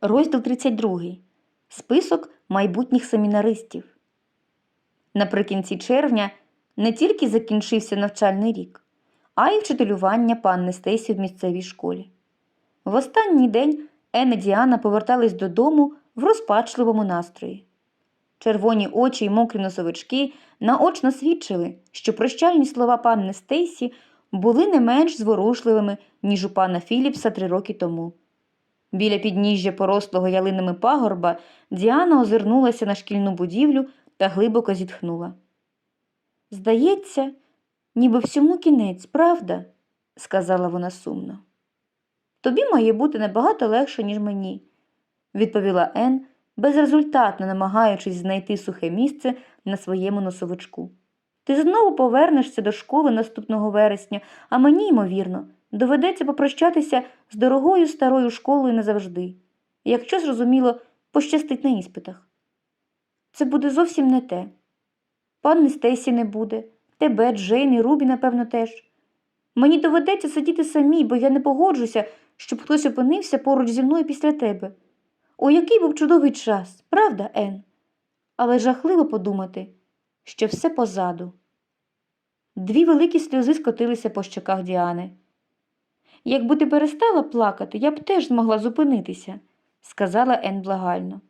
Розділ 32. Список майбутніх семінаристів. Наприкінці червня не тільки закінчився навчальний рік, а й вчителювання панни Стейсі в місцевій школі. В останній день Ен і Діана повертались додому в розпачливому настрої. Червоні очі й мокрі носовички наочно свідчили, що прощальні слова панни Стейсі були не менш зворушливими, ніж у пана Філіпса три роки тому. Біля підніжжя порослого ялинами пагорба Діана озирнулася на шкільну будівлю та глибоко зітхнула. Здається, ніби всьому кінець, правда? сказала вона сумно. Тобі має бути набагато легше, ніж мені, відповіла Ен, безрезультатно намагаючись знайти сухе місце на своєму носовичку. Ти знову повернешся до школи наступного вересня, а мені, ймовірно, доведеться попрощатися з дорогою старою школою назавжди, якщо, зрозуміло, пощастить на іспитах. Це буде зовсім не те. Панни Стейсі не буде, тебе, Джейн і Рубі, напевно, теж. Мені доведеться сидіти самій, бо я не погоджуся, щоб хтось опинився поруч зі мною після тебе. О, який був чудовий час, правда, Ен? Але жахливо подумати, що все позаду. Дві великі сльози скотилися по щоках Діани. Якби ти перестала плакати, я б теж змогла зупинитися, сказала Ен благально.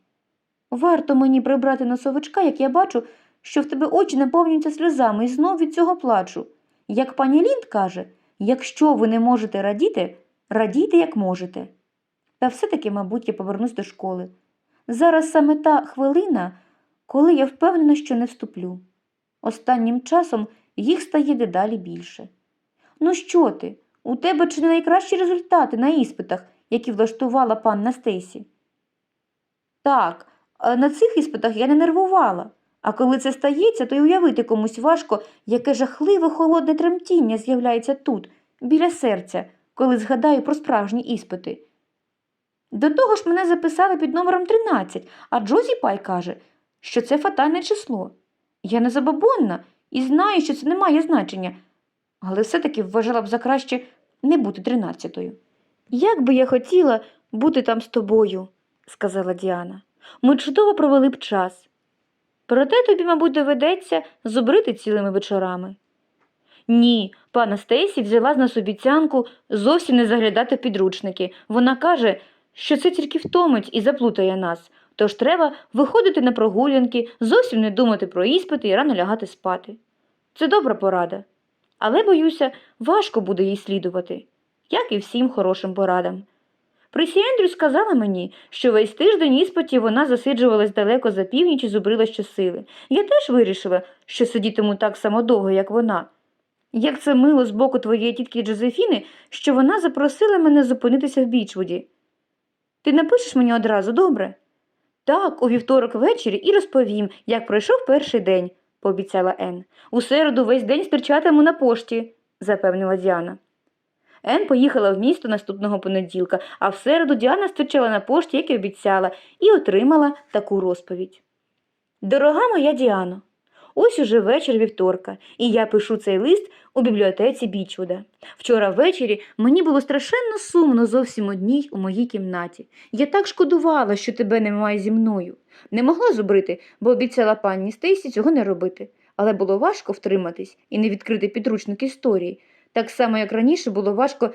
Варто мені прибрати носовичка, як я бачу, що в тебе очі наповнюються сльозами і знов від цього плачу. Як пані Лінд каже, якщо ви не можете радіти, радійте, як можете. Та все-таки, мабуть, я повернусь до школи. Зараз саме та хвилина, коли я впевнена, що не вступлю. Останнім часом їх стає дедалі більше. Ну що ти? У тебе чи не найкращі результати на іспитах, які влаштувала панна Стейсі? Так, на цих іспитах я не нервувала. А коли це стається, то й уявити комусь важко, яке жахливе холодне тремтіння з'являється тут, біля серця, коли згадаю про справжні іспити. До того ж мене записали під номером 13, а Джозі Пай каже, що це фатальне число. Я не забобонна і знаю, що це не має значення, але все-таки вважала б за краще не бути тринадцятою. Як би я хотіла бути там з тобою, сказала Діана. Ми чудово провели б час. Проте тобі, мабуть, доведеться зубрити цілими вечорами. Ні, пана Стейсі взяла з нас обіцянку зовсім не заглядати підручники. Вона каже, що це тільки втомить і заплутає нас, тож треба виходити на прогулянки, зовсім не думати про іспити і рано лягати спати. Це добра порада. Але, боюся, важко буде їй слідувати, як і всім хорошим порадам. Присі Ендрю сказала мені, що весь тиждень іспитів вона засиджувалась далеко за північ і зубрила щосили. Я теж вирішила, що сидітиму так само довго, як вона. Як це мило з боку твоєї тітки Джозефіни, що вона запросила мене зупинитися в Бічвуді. Ти напишеш мені одразу, добре? Так, у вівторок ввечері і розповім, як пройшов перший день, пообіцяла Ен. У середу весь день стерчатиму на пошті, запевнила Діана. Ен поїхала в місто наступного понеділка, а в середу Діана стирчала на пошті, як і обіцяла, і отримала таку розповідь. Дорога моя Діано, ось уже вечір вівторка, і я пишу цей лист у бібліотеці Бічвуда. Вчора ввечері мені було страшенно сумно зовсім одній у моїй кімнаті. Я так шкодувала, що тебе немає зі мною. Не могла зубрити, бо обіцяла пані Стейсі цього не робити. Але було важко втриматись і не відкрити підручник історії. Так само, як раніше, було важко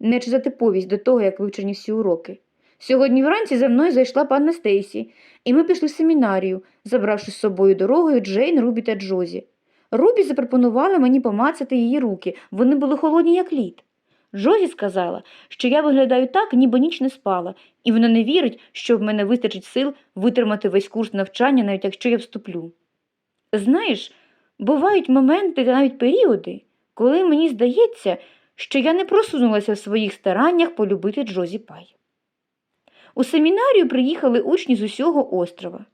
не читати повість до того, як вивчені всі уроки. Сьогодні вранці за мною зайшла панна Стейсі, і ми пішли в семінарію, забравши з собою дорогою Джейн, Рубі та Джозі. Рубі запропонувала мені помацати її руки, вони були холодні, як лід. Джозі сказала, що я виглядаю так, ніби ніч не спала, і вона не вірить, що в мене вистачить сил витримати весь курс навчання, навіть якщо я вступлю. Знаєш, бувають моменти та навіть періоди, коли мені здається, що я не просунулася в своїх стараннях полюбити Джозі Пай. У семінарію приїхали учні з усього острова.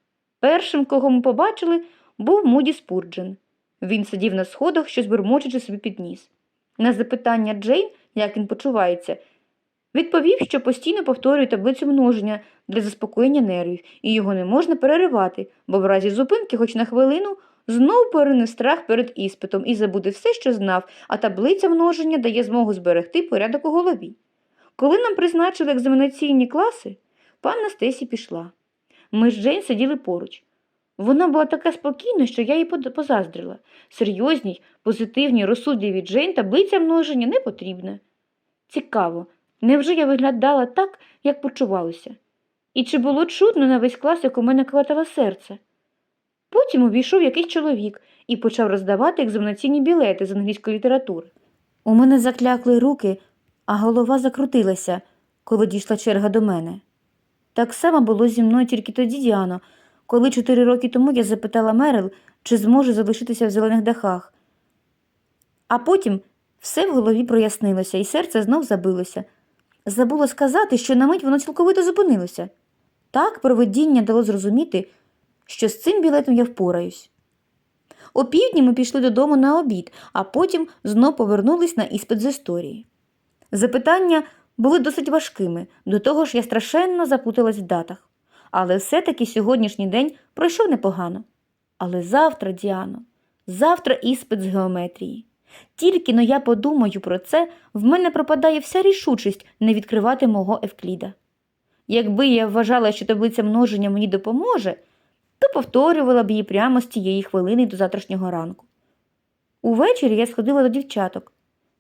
Першим, кого ми побачили, був Муді Спурджен. Він сидів на сходах, щось бурмочучи собі під ніс. На запитання Джейн, як він почувається, відповів, що постійно повторює таблицю множення для заспокоєння нервів, і його не можна переривати, бо в разі зупинки, хоч на хвилину, знов порине страх перед іспитом і забуде все, що знав, а таблиця множення дає змогу зберегти порядок у голові. Коли нам призначили екзаменаційні класи, панна Стесі пішла. Ми з Джейн сиділи поруч. Вона була така спокійна, що я їй позаздрила. Серйозній, позитивній, розсудливій Джейн таблиця множення не потрібна. Цікаво, невже я виглядала так, як почувалася? І чи було чудно на весь клас, як у мене калатало серце? Потім увійшов якийсь чоловік і почав роздавати екзаменаційні білети з англійської літератури. У мене заклякли руки, а голова закрутилася, коли дійшла черга до мене. Так само було зі мною тільки тоді, Діано, коли чотири роки тому я запитала Мерил, чи зможе залишитися в зелених дахах. А потім все в голові прояснилося, і серце знов забилося. Забуло сказати, що на мить воно цілковито зупинилося. Так провидіння дало зрозуміти, що з цим білетом я впораюсь. О півдні ми пішли додому на обід, а потім знов повернулись на іспит з історії. Запитання були досить важкими, до того ж я страшенно запуталась в датах. Але все-таки сьогоднішній день пройшов непогано. Але завтра, Діано, завтра іспит з геометрії. Тільки но я подумаю про це, в мене пропадає вся рішучість не відкривати мого Евкліда. Якби я вважала, що таблиця множення мені допоможе, то повторювала б її прямо з тієї хвилини до завтрашнього ранку. Увечері я сходила до дівчаток.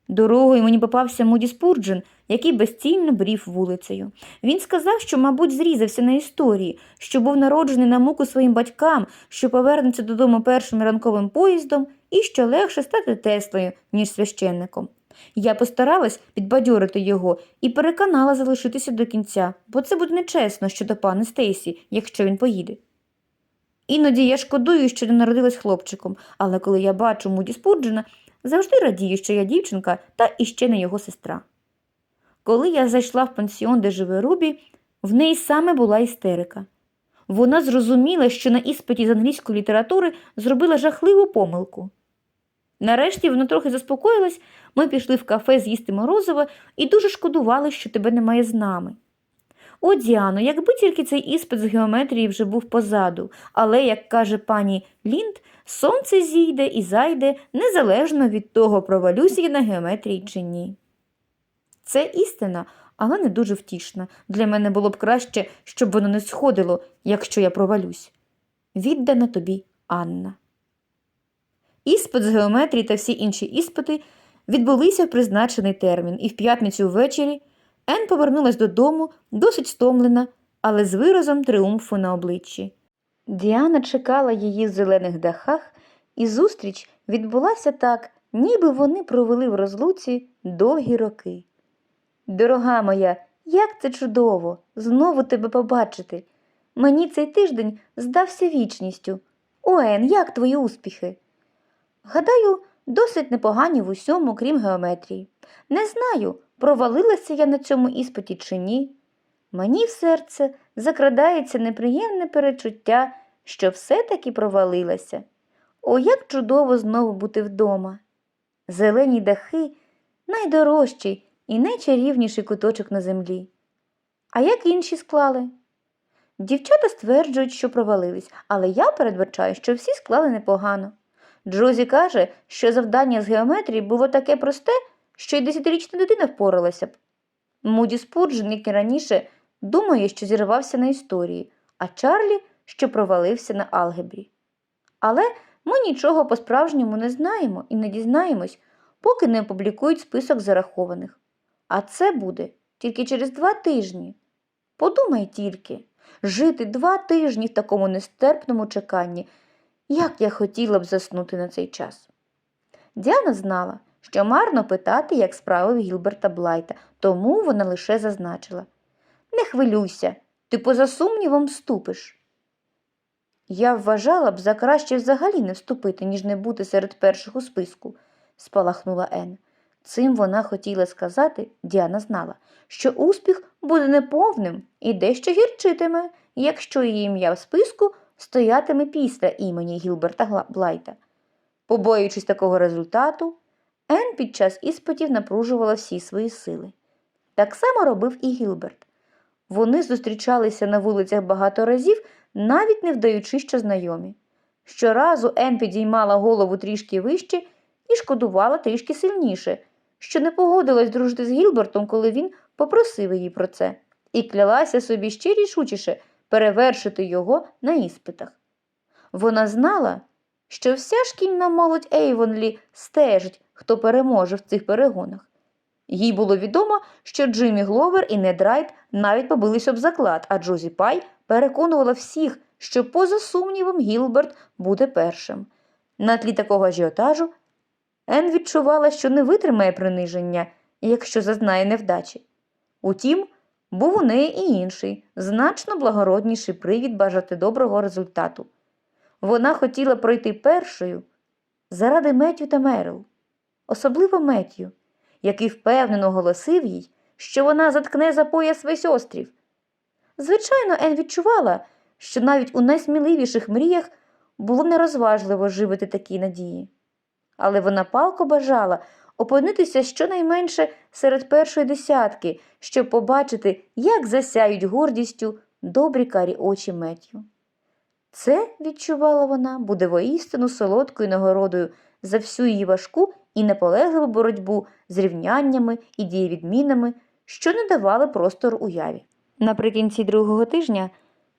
Дорогою мені попався Муді Спурджен, який безцільно брів вулицею. Він сказав, що, мабуть, зрізався на історії, що був народжений на муку своїм батькам, що повернеться додому першим ранковим поїздом і що легше стати Теслою, ніж священником. Я постаралась підбадьорити його і переконала залишитися до кінця, бо це буде нечесно щодо пани Стейсі, якщо він поїде. Іноді я шкодую, що не народилась хлопчиком, але коли я бачу Муді Спурджена, завжди радію, що я дівчинка та іще не його сестра. Коли я зайшла в пансіон, де живе Рубі, в неї саме була істерика. Вона зрозуміла, що на іспиті з англійської літератури зробила жахливу помилку. Нарешті вона трохи заспокоїлась, ми пішли в кафе з'їсти морозиво і дуже шкодували, що тебе немає з нами. О, Діано, якби тільки цей іспит з геометрії вже був позаду, але, як каже пані Лінд, сонце зійде і зайде незалежно від того, провалюся я на геометрії чи ні. Це істина, але не дуже втішна. Для мене було б краще, щоб воно не сходило, якщо я провалюсь. Віддана тобі Анна. Іспит з геометрії та всі інші іспити відбулися в призначений термін, і в п'ятницю ввечері Ен повернулась додому, досить стомлена, але з виразом триумфу на обличчі. Діана чекала її в зелених дахах, і зустріч відбулася так, ніби вони провели в розлуці довгі роки. Дорога моя, як це чудово знову тебе побачити. Мені цей тиждень здався вічністю. Оен, як твої успіхи? Гадаю, досить непогані в усьому, крім геометрії. Не знаю, провалилася я на цьому іспиті чи ні. Мені в серце закрадається неприємне перечуття, що все-таки провалилася. О, як чудово знову бути вдома. Зелені дахи найдорожчий і найчарівніший куточок на землі. А як інші склали? Дівчата стверджують, що провалились, але я передбачаю, що всі склали непогано. Джозі каже, що завдання з геометрії було таке просте, що й десятирічна дитина впоралася б. Муді Спурджен, як і раніше, думає, що зірвався на історії, а Чарлі, що провалився на алгебрі. Але ми нічого по-справжньому не знаємо і не дізнаємось, поки не опублікують список зарахованих. А це буде тільки через два тижні. Подумай тільки, жити два тижні в такому нестерпному чеканні, як я хотіла б заснути на цей час. Діана знала, що марно питати, як справи в Гілберта Блайта, тому вона лише зазначила Не хвилюйся, ти поза сумнівом вступиш. Я вважала б за краще взагалі не вступити, ніж не бути серед перших у списку, спалахнула Ен. Цим вона хотіла сказати, Діана знала, що успіх буде неповним і дещо гірчитиме, якщо її ім'я в списку стоятиме після імені Гілберта Блайта. Побоюючись такого результату, Ен під час іспитів напружувала всі свої сили. Так само робив і Гілберт. Вони зустрічалися на вулицях багато разів, навіть не вдаючи, що знайомі. Щоразу Ен підіймала голову трішки вище і шкодувала трішки сильніше, що не погодилась дружити з Гілбертом, коли він попросив її про це. і клялася собі ще рішучіше перевершити його на іспитах. Вона знала, що вся шкільна молодь Ейвонлі стежить, хто переможе в цих перегонах. Їй було відомо, що Джиммі Гловер і Нед Райт навіть побились об заклад, а Джозі Пай переконувала всіх, що поза сумнівом Гілберт буде першим. На тлі такого ажіотажу Ен відчувала, що не витримає приниження, якщо зазнає невдачі. Утім, був у неї і інший, значно благородніший привід бажати доброго результату. Вона хотіла пройти першою заради Меттю та Мерил, особливо Меттю, який впевнено оголосив їй, що вона заткне за пояс весь острів. Звичайно, Ен відчувала, що навіть у найсміливіших мріях було нерозважливо живити такі надії. Але вона палко бажала опинитися щонайменше серед першої десятки, щоб побачити, як засяють гордістю добрі карі очі Меттю. Це, відчувала вона, буде воістину солодкою нагородою за всю її важку і наполегливу боротьбу з рівняннями і дієвідмінами, що не давали простору уяві. Наприкінці другого тижня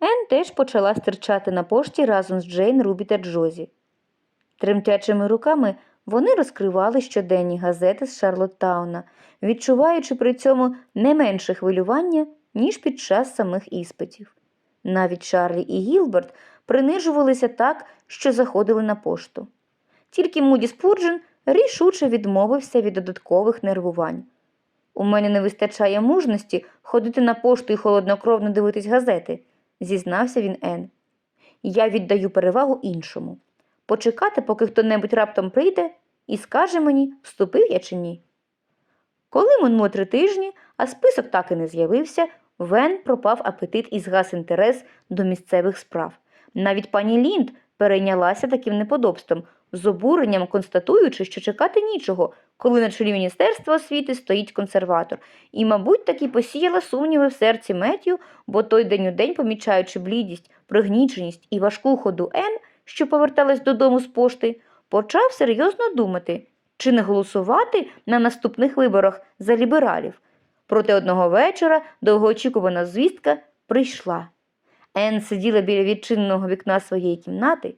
Ен теж почала стирчати на пошті разом з Джейн, Рубі та Джозі. Тремтячими руками вони розкривали щоденні газети з Шарлоттауна, відчуваючи при цьому не менше хвилювання, ніж під час самих іспитів. Навіть Чарлі і Гілберт принижувалися так, що заходили на пошту. Тільки Муді Спурджен рішуче відмовився від додаткових нервувань. У мене не вистачає мужності ходити на пошту і холоднокровно дивитись газети, зізнався він Ен. Я віддаю перевагу іншому почекати, поки хто-небудь раптом прийде і скаже мені, вступив я чи ні. Коли минуло три тижні, а список так і не з'явився, Вен пропав апетит і згас інтерес до місцевих справ. Навіть пані Лінд перейнялася таким неподобством, з обуренням констатуючи, що чекати нічого, коли на чолі Міністерства освіти стоїть консерватор, і, мабуть, таки посіяла сумніви в серці Меттю, бо той день у день, помічаючи блідість, пригніченість і важку ходу Ен, що поверталась додому з пошти, почав серйозно думати, чи не голосувати на наступних виборах за лібералів. Проте одного вечора довгоочікувана звістка прийшла. Ен сиділа біля відчиненого вікна своєї кімнати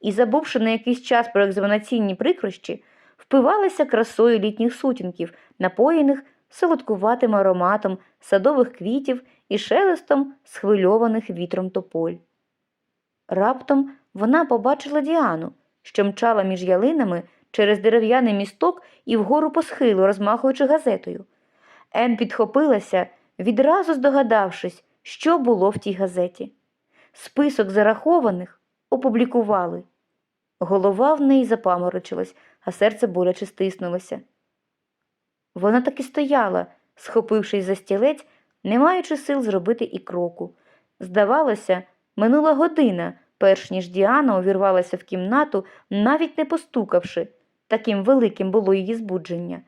і, забувши на якийсь час про екзаменаційні прикрощі, впивалася красою літніх сутінків, напоєних солодкуватим ароматом садових квітів і шелестом схвильованих вітром тополь. Раптом вона побачила Діану, що мчала між ялинами через дерев'яний місток і вгору по схилу, розмахуючи газетою. Ен підхопилася, відразу здогадавшись, що було в тій газеті. Список зарахованих опублікували. Голова в неї запаморочилась, а серце боляче стиснулося. Вона таки стояла, схопившись за стілець, не маючи сил зробити і кроку. Здавалося, минула година, перш ніж Діана увірвалася в кімнату, навіть не постукавши. Таким великим було її збудження.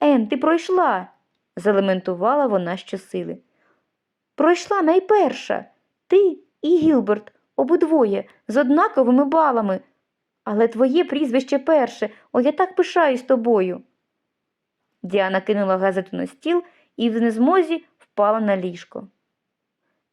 Ен, ти пройшла, залементувала вона щосили. Пройшла найперша. Ти і Гілберт, обидвоє, з однаковими балами. Але твоє прізвище перше, о, я так пишаюсь тобою. Діана кинула газету на стіл і в незмозі впала на ліжко.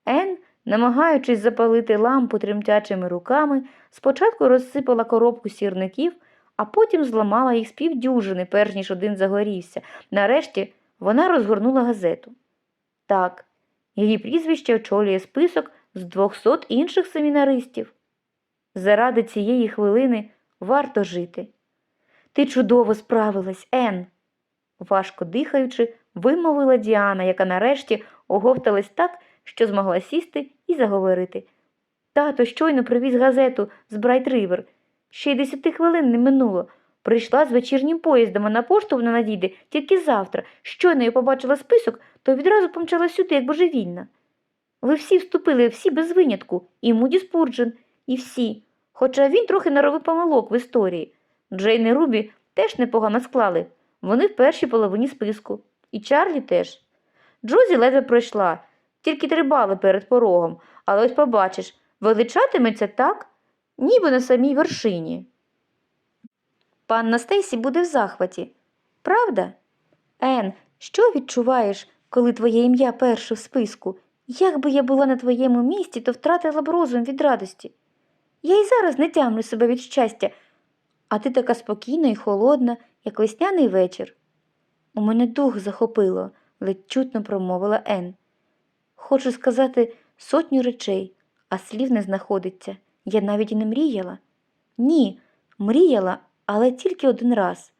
Ен, намагаючись запалити лампу тремтячими руками, спочатку розсипала коробку сірників, а потім зламала їх з півдюжини, перш ніж один загорівся. Нарешті вона розгорнула газету. Так, її прізвище очолює список з двохсот інших семінаристів. Заради цієї хвилини варто жити. Ти чудово справилась, Ен, важко дихаючи, вимовила Діана, яка нарешті оговталась так, що змогла сісти і заговорити. Тато щойно привіз газету з Брайт Ривер. Ще й десяти хвилин не минуло. Прийшла з вечірнім поїздом, а на пошту вона надійде тільки завтра. Щойно я побачила список, то відразу помчала сюди, як божевільна. Ви всі вступили, всі без винятку, і Муді Спурджен, і всі. Хоча він трохи наробив помилок в історії. Джейн і Рубі теж непогано склали. Вони в першій половині списку. І Чарлі теж. Джозі ледве пройшла, тільки три бали перед порогом, але ось побачиш, величатиметься так, ніби на самій вершині. Панна Стейсі буде в захваті. Правда? Ен, що відчуваєш, коли твоє ім'я перше в списку. Як би я була на твоєму місці, то втратила б розум від радості. Я й зараз не тямлю себе від щастя, а ти така спокійна і холодна, як весняний вечір. У мене дух захопило, ледь чутно промовила Ен. Хочу сказати сотню речей, а слів не знаходиться. Я навіть і не мріяла. Ні, мріяла, але тільки один раз.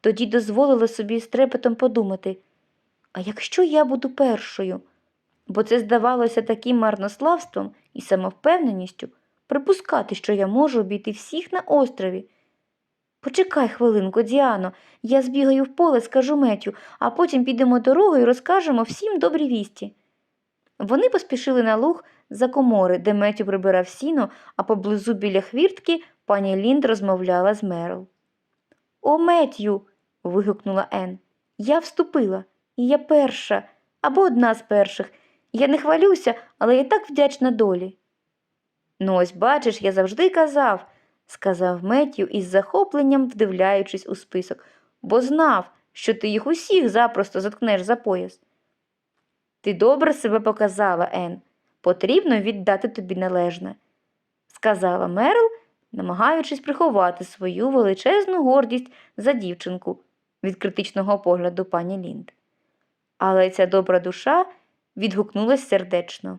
Тоді дозволила собі з трепетом подумати, а якщо я буду першою? Бо це здавалося таким марнославством і самовпевненістю припускати, що я можу обійти всіх на острові. Почекай хвилинку, Діано, я збігаю в поле, скажу Метю, а потім підемо дорогою і розкажемо всім добрі вісті. Вони поспішили на луг за комори, де Метю прибирав сіно, а поблизу біля хвіртки пані Лінд розмовляла з Мерл. О, Меттю. вигукнула Ен. Я вступила, і я перша, або одна з перших. Я не хвалюся, але я так вдячна долі. Ну, ось бачиш, я завжди казав, сказав Меттю із захопленням вдивляючись у список, бо знав, що ти їх усіх запросто заткнеш за пояс. Ти добре себе показала, Ен. Потрібно віддати тобі належне, сказала Мерл, намагаючись приховати свою величезну гордість за дівчинку від критичного погляду пані Лінд. Але ця добра душа відгукнулась сердечно.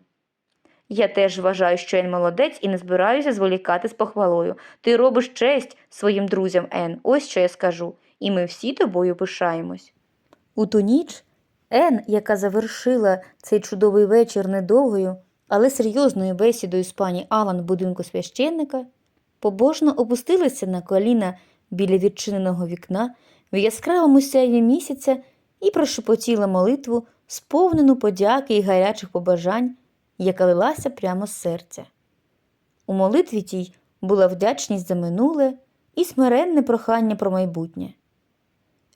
Я теж вважаю, що Ен молодець і не збираюся зволікати з похвалою. Ти робиш честь своїм друзям, Ен, ось що я скажу, і ми всі тобою пишаємось. У ту ніч Ен, яка завершила цей чудовий вечір недовгою, але серйозною бесідою з пані Алан в будинку священника, побожно опустилася на коліна біля відчиненого вікна в яскравому сяйві місяця і прошепотіла молитву, сповнену подяки і гарячих побажань, яка лилася прямо з серця. У молитві тій була вдячність за минуле і смиренне прохання про майбутнє.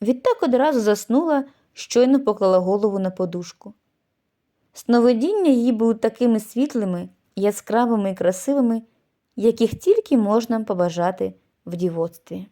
Відтак одразу заснула, щойно поклала голову на подушку. Сновидіння її були такими світлими, яскравими і красивими, яких тільки можна побажати в дівоцтві.